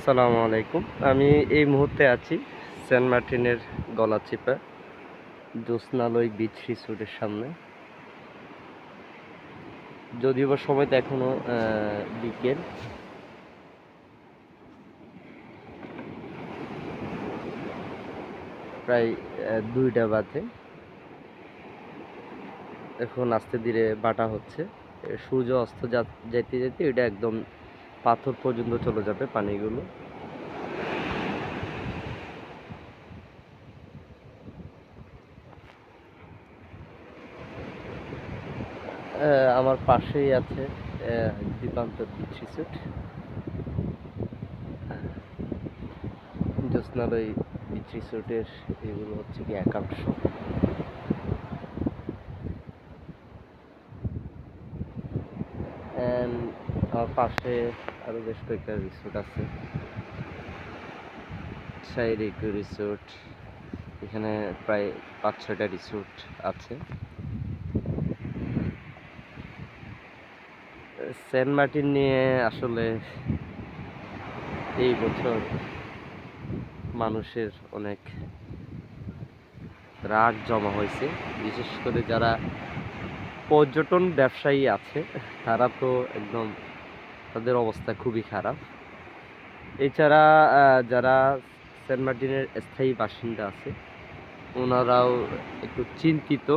আসসালামু আলাইকুম। আমি এই মুহূর্তে আছি সেন্ট মার্টিনের গলাচিপা জ্যোৎস্নালয় বিচ রিসোর্টের সামনে। যদিও বা সময়টা এখনও আহ, বিকেল। প্রায় দুইটা বাজে। এখন আস্তে ধীরে বাটা হচ্ছে। সূর্য অস্ত যা- যেতে যেতে এটা একদম পাথর পর্যন্ত চলে যাবে পানিগুলো। আমার পাশেই আছে আহ, Dipantor beach resort Jyotsnaloy beach রিসোর্টের এগুলো হচ্ছে কি একাংশ। আমার পাশে আরও বেশ কয়েকটা রিসোর্ট আছে। সাইড ইকো রিসোর্ট এখানে প্রায় পাঁচ ছয়টা রিসোর্ট আছে। সেন্ট মার্টিন নিয়ে আসলে এই বছর মানুষের অনেক রাগ জমা হয়েছে। বিশেষ করে যারা পর্যটন ব্যবসায়ী আছে, তারা তো একদম তাদের অবস্থা খুবই খারাপ। এছাড়া যারা সেন্ট মার্টিনের স্থায়ী বাসিন্দা আছে, ওনারাও একটু চিন্তিত।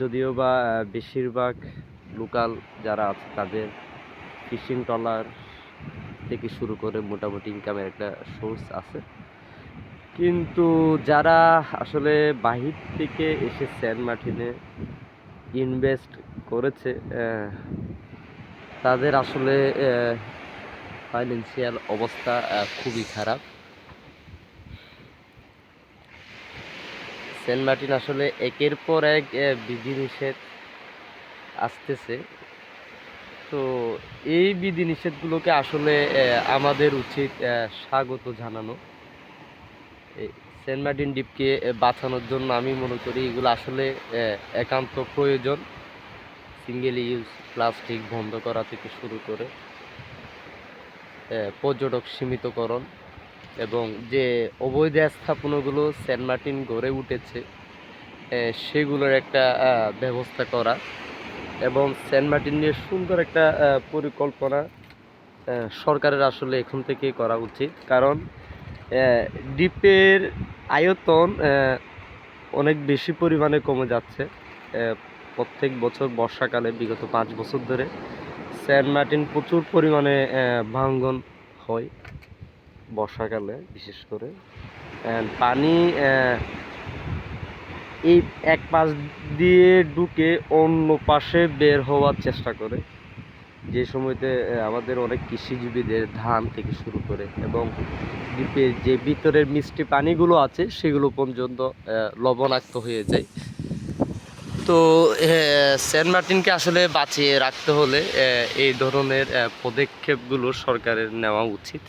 যদিও বা বেশিরভাগ লোকাল যারা আছে, তাদের ফিশিং ট্রলার থেকে শুরু করে মোটামুটি ইনকামের একটা সোর্স আছে। কিন্তু যারা আসলে বাহির থেকে এসে সেন্ট মার্টিনে ইনভেস্ট করেছে তাদের আসলে ফাইন্যান্সিয়াল অবস্থা খুবই খারাপ। সেন্ট মার্টিন আসলে একের পর এক বিধিনিষেধ আসতেছে। তো এই বিধিনিষেধগুলোকে আসলে আমাদের উচিত স্বাগত জানানো। সেন্ট মার্টিন আহ, বাঁচানোর জন্য আমি মনে করি এগুলো আসলে একান্ত প্রয়োজন। সিঙ্গেল ইউজ প্লাস্টিক বন্ধ করা থেকে শুরু করে পর্যটক সীমিতকরণ এবং যে অবৈধ স্থাপনাগুলো সেন্ট মার্টিন গড়ে উঠেছে সেগুলোর একটা ব্যবস্থা করা এবং সেন্ট মার্টিন নিয়ে সুন্দর একটা পরিকল্পনা সরকারের আসলে এখন থেকে করা উচিত। কারণ দ্বীপের আয়তন অনেক বেশি পরিমাণে কমে যাচ্ছে প্রত্যেক বছর বর্ষাকালে বিগত পাঁচ বছর ধরে সেন্ট মার্টিন প্রচুর পরিমাণে ভাঙ্গন হয় বর্ষাকালে বিশেষ করে। পানি এই এক পাশ দিয়ে ঢুকে অন্য পাশে বের হওয়ার চেষ্টা করে। যে সময়তে আমাদের অনেক কৃষিজীবীদের ধান থেকে শুরু করে এবং দ্বীপের যে ভিতরের মিষ্টি পানিগুলো আছে, সেগুলো পর্যন্ত লবণাক্ত হয়ে যায়। তো সেন্ট মার্টিনকে আসলে বাঁচিয়ে রাখতে হলে এই ধরনের পদক্ষেপগুলো সরকারের নেওয়া উচিত।